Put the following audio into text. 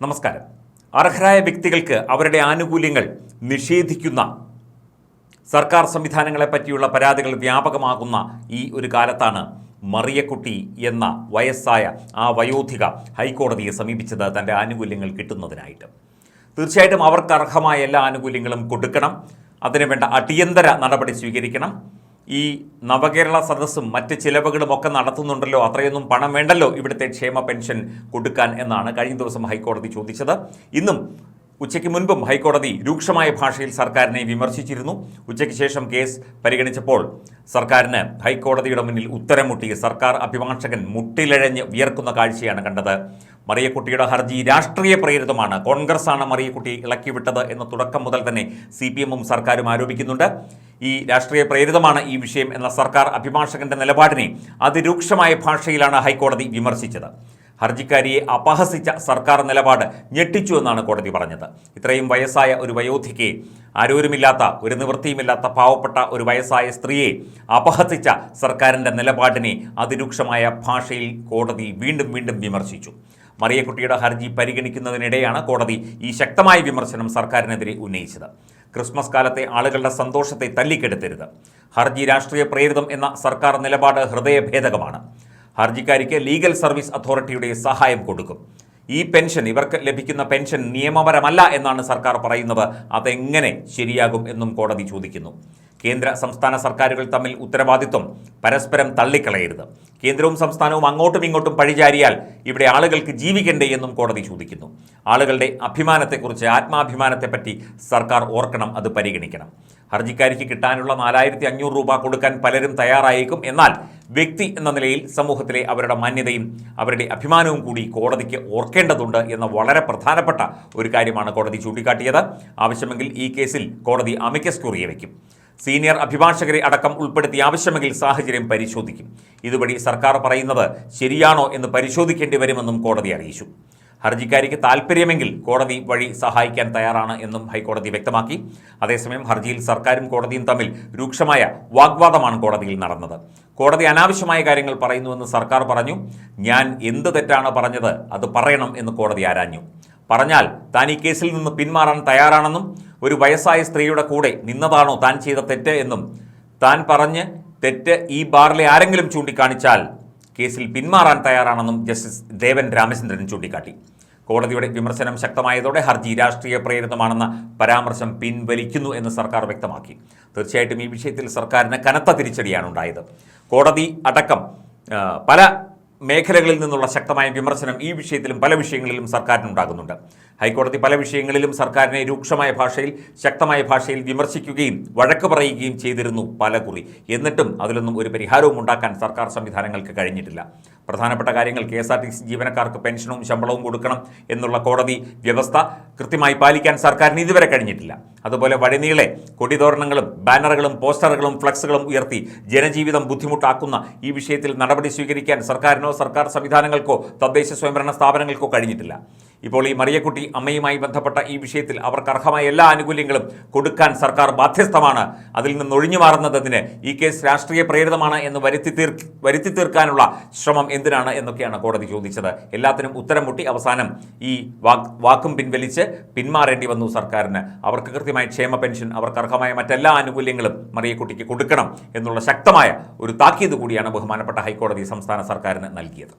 നമസ്കാരം. അർഹരായ വ്യക്തികൾക്ക് അവരുടെ ആനുകൂല്യങ്ങൾ നിഷേധിക്കുന്ന സർക്കാർ സംവിധാനങ്ങളെ പറ്റിയുള്ള പരാതികൾ വ്യാപകമാകുന്ന ഈ ഒരു കാലത്താണ് മറിയക്കുട്ടി എന്ന വയസ്സായ ആ വയോധിക ഹൈക്കോടതിയെ സമീപിച്ചത് തന്റെ ആനുകൂല്യങ്ങൾ കിട്ടുന്നതിനായിട്ട്. തീർച്ചയായിട്ടും അവർക്ക് അർഹമായ എല്ലാ ആനുകൂല്യങ്ങളും കൊടുക്കണം. അതിനുവേണ്ട അടിയന്തര നടപടി സ്വീകരിക്കണം. ഈ നവകേരള സദസ്സും മറ്റ് ചിലവുകളും ഒക്കെ നടത്തുന്നുണ്ടല്ലോ അത്രയൊന്നും പണം വേണ്ടല്ലോ ഇവിടുത്തെ ക്ഷേമ പെൻഷൻ കൊടുക്കാൻ എന്നാണ് കഴിഞ്ഞ ദിവസം ഹൈക്കോടതി ചോദിച്ചത്. ഇന്നും ഉച്ചയ്ക്ക് മുൻപും ഹൈക്കോടതി രൂക്ഷമായ ഭാഷയിൽ സർക്കാരിനെ വിമർശിച്ചിരുന്നു. ഉച്ചയ്ക്ക് ശേഷം കേസ് പരിഗണിച്ചപ്പോൾ സർക്കാരിന് ഹൈക്കോടതിയുടെ മുന്നിൽ ഉത്തരം മുട്ടി സർക്കാർ അഭിഭാഷകൻ മുട്ടിലിഴഞ്ഞ് വിയർക്കുന്ന കാഴ്ചയാണ് കണ്ടത്. മറിയക്കുട്ടിയുടെ ഹർജി രാഷ്ട്രീയ പ്രേരിതമാണ്. കോൺഗ്രസ് ആണ് മറിയക്കുട്ടി ഇളക്കിവിട്ടത് എന്ന തുടക്കം മുതൽ തന്നെ സി സർക്കാരും ആരോപിക്കുന്നുണ്ട്. ഈ രാഷ്ട്രീയ പ്രേരിതമാണ് ഈ വിഷയം എന്ന സർക്കാർ അഭിഭാഷകന്റെ നിലപാടിനെ അതിരൂക്ഷമായ ഭാഷയിലാണ് ഹൈക്കോടതി വിമർശിച്ചത്. ഹർജിക്കാരിയെ അപഹസിച്ച സർക്കാർ നിലപാട് ഞെട്ടിച്ചു എന്നാണ് കോടതി പറഞ്ഞത്. ഇത്രയും വയസ്സായ ഒരു വയോധിക്ക് ആരോരുമില്ലാത്ത ഒരു നിവൃത്തിയുമില്ലാത്ത പാവപ്പെട്ട ഒരു വയസ്സായ സ്ത്രീയെ അപഹസിച്ച സർക്കാരിന്റെ നിലപാടിനെ അതിരൂക്ഷമായ ഭാഷയിൽ കോടതി വീണ്ടും വീണ്ടും വിമർശിച്ചു. മറിയക്കുട്ടിയുടെ ഹർജി പരിഗണിക്കുന്നതിനിടെയാണ് കോടതി ഈ ശക്തമായ വിമർശനം സർക്കാരിനെതിരെ ഉന്നയിച്ചത്. ക്രിസ്മസ് കാലത്തെ ആളുകളുടെ സന്തോഷത്തെ തല്ലിക്കെടുത്തരുത്. ഹർജി രാഷ്ട്രീയ പ്രേരിതം എന്ന സർക്കാർ നിലപാട് ഹൃദയഭേദകമാണ്. ഹർജിക്കാരിക്ക് ലീഗൽ സർവീസ് അതോറിറ്റിയുടെ സഹായം കൊടുക്കും. ഈ പെൻഷൻ ഇവർക്ക് ലഭിക്കുന്ന പെൻഷൻ നിയമപരമല്ല എന്നാണ് സർക്കാർ പറയുന്നത്. അതെങ്ങനെ ശരിയാകും എന്നും കോടതി ചോദിക്കുന്നു. കേന്ദ്ര സംസ്ഥാന സർക്കാരുകൾ തമ്മിൽ ഉത്തരവാദിത്വം പരസ്പരം തള്ളിക്കളയരുത്. കേന്ദ്രവും സംസ്ഥാനവും അങ്ങോട്ടും ഇങ്ങോട്ടും പഴിചാരിയാൽ ഇവിടെ ആളുകൾക്ക് ജീവിക്കണ്ടേ എന്നും കോടതി ചോദിക്കുന്നു. ആളുകളുടെ അഭിമാനത്തെക്കുറിച്ച് ആത്മാഭിമാനത്തെപ്പറ്റി സർക്കാർ ഓർക്കണം അത് പരിഗണിക്കണം. ഹർജിക്കാരിക്ക് കിട്ടാനുള്ള നാലായിരത്തി അഞ്ഞൂറ് രൂപ കൊടുക്കാൻ പലരും തയ്യാറായേക്കും. എന്നാൽ വ്യക്തി എന്ന നിലയിൽ സമൂഹത്തിലെ അവരുടെ മാന്യതയും അവരുടെ അഭിമാനവും കൂടി കോടതിക്ക് ഓർക്കേണ്ടതുണ്ട് എന്ന വളരെ പ്രധാനപ്പെട്ട ഒരു കാര്യമാണ് കോടതി ചൂണ്ടിക്കാട്ടിയത്. ആവശ്യമെങ്കിൽ ഈ കേസിൽ കോടതി അമിക്കസ് കുറിയെ വയ്ക്കും. സീനിയർ അഭിഭാഷകരെ അടക്കം ഉൾപ്പെടുത്തി ആവശ്യമെങ്കിൽ സാഹചര്യം പരിശോധിക്കും. ഇതുവഴി സർക്കാർ പറയുന്നത് ശരിയാണോ എന്ന് പരിശോധിക്കേണ്ടി വരുമെന്നും കോടതി അറിയിച്ചു. ഹർജിക്കാരിക്ക് താൽപ്പര്യമെങ്കിൽ കോടതി വഴി സഹായിക്കാൻ തയ്യാറാണ് എന്നും ഹൈക്കോടതി വ്യക്തമാക്കി. അതേസമയം ഹർജിയിൽ സർക്കാരും കോടതിയും തമ്മിൽ രൂക്ഷമായ വാഗ്വാദമാണ് കോടതിയിൽ നടന്നത്. കോടതി അനാവശ്യമായ കാര്യങ്ങൾ പറയുന്നുവെന്ന് സർക്കാർ പറഞ്ഞു. ഞാൻ എന്ത് തെറ്റാണ് പറഞ്ഞത് അത് പറയണം എന്ന് കോടതി ആരാഞ്ഞു. പറഞ്ഞാൽ താൻ ഈ കേസിൽ നിന്ന് പിന്മാറാൻ തയ്യാറാണെന്നും ഒരു വയസ്സായ സ്ത്രീയുടെ കൂടെ നിന്നതാണോ താൻ ചെയ്ത തെറ്റ് എന്നും താൻ പറഞ്ഞ് തെറ്റ് ഈ ബാറിലെ ആരെങ്കിലും ചൂണ്ടിക്കാണിച്ചാൽ കേസിൽ പിന്മാറാൻ തയ്യാറാണെന്നും ജസ്റ്റിസ് ദേവൻ രാമചന്ദ്രൻ ചൂണ്ടിക്കാട്ടി. കോടതിയുടെ വിമർശനം ശക്തമായതോടെ ഹർജി രാഷ്ട്രീയ പ്രേരിതമാണെന്ന പരാമർശം പിൻവലിക്കുന്നു എന്ന് സർക്കാർ വ്യക്തമാക്കി. തീർച്ചയായിട്ടും ഈ വിഷയത്തിൽ സർക്കാരിന് കനത്ത തിരിച്ചടിയാണ് ഉണ്ടായത്. കോടതി അടക്കം പല മേഖലകളിൽ നിന്നുള്ള ശക്തമായ വിമർശനം ഈ വിഷയത്തിലും പല വിഷയങ്ങളിലും സർക്കാരിനുണ്ടാകുന്നുണ്ട്. ഹൈക്കോടതി പല വിഷയങ്ങളിലും സർക്കാരിനെ രൂക്ഷമായ ഭാഷയിൽ ശക്തമായ ഭാഷയിൽ വിമർശിക്കുകയും വഴക്ക് പറയുകയും ചെയ്തിരുന്നു പല കുറി എന്നിട്ടും അതിലൊന്നും ഒരു പരിഹാരവും ഉണ്ടാക്കാൻ സർക്കാർ സംവിധാനങ്ങൾക്ക് കഴിഞ്ഞിട്ടില്ല. പ്രധാനപ്പെട്ട കാര്യങ്ങൾ K S R T C ജീവനക്കാർക്ക് പെൻഷനും ശമ്പളവും കൊടുക്കണം എന്നുള്ള കോടതി വ്യവസ്ഥ കൃത്യമായി പാലിക്കാൻ സർക്കാരിന് ഇതുവരെ കഴിഞ്ഞിട്ടില്ല. അതുപോലെ വഴിനീളെ കൊടിതോരണങ്ങളും ബാനറുകളും പോസ്റ്ററുകളും ഫ്ലക്സുകളും ഉയർത്തി ജനജീവിതം ബുദ്ധിമുട്ടാക്കുന്ന ഈ വിഷയത്തിൽ നടപടി സ്വീകരിക്കാൻ സർക്കാരിനോ സർക്കാർ സംവിധാനങ്ങൾക്കോ തദ്ദേശ സ്വയംഭരണ സ്ഥാപനങ്ങൾക്കോ കഴിഞ്ഞിട്ടില്ല. ഇപ്പോൾ ഈ മറിയക്കുട്ടി അമ്മയുമായി ബന്ധപ്പെട്ട ഈ വിഷയത്തിൽ അവർക്ക് അർഹമായ എല്ലാ ആനുകൂല്യങ്ങളും കൊടുക്കാൻ സർക്കാർ ബാധ്യസ്ഥമാണ്. അതിൽ നിന്ന് ഒഴിഞ്ഞു മാറുന്നതിന് ഈ കേസ് രാഷ്ട്രീയ പ്രേരിതമാണ് എന്ന് വരുത്തി തീർ വരുത്തി തീർക്കാനുള്ള ശ്രമം എന്തിനാണ് എന്നൊക്കെയാണ് കോടതി ചോദിച്ചത്. എല്ലാത്തിനും ഉത്തരം മുട്ടി അവസാനം ഈ വാക്ക് പിൻവലിച്ച് പിന്മാറേണ്ടി വന്നു സർക്കാരിന്. അവർക്ക് കൃത്യമായ ക്ഷേമ പെൻഷൻ അവർക്ക് അർഹമായ മറ്റെല്ലാ ആനുകൂല്യങ്ങളും മറിയക്കുട്ടിക്ക് കൊടുക്കണം എന്നുള്ള ശക്തമായ ഒരു താക്കീത് കൂടിയാണ് ബഹുമാനപ്പെട്ട ഹൈക്കോടതി സംസ്ഥാന സർക്കാരിന് നൽകിയത്.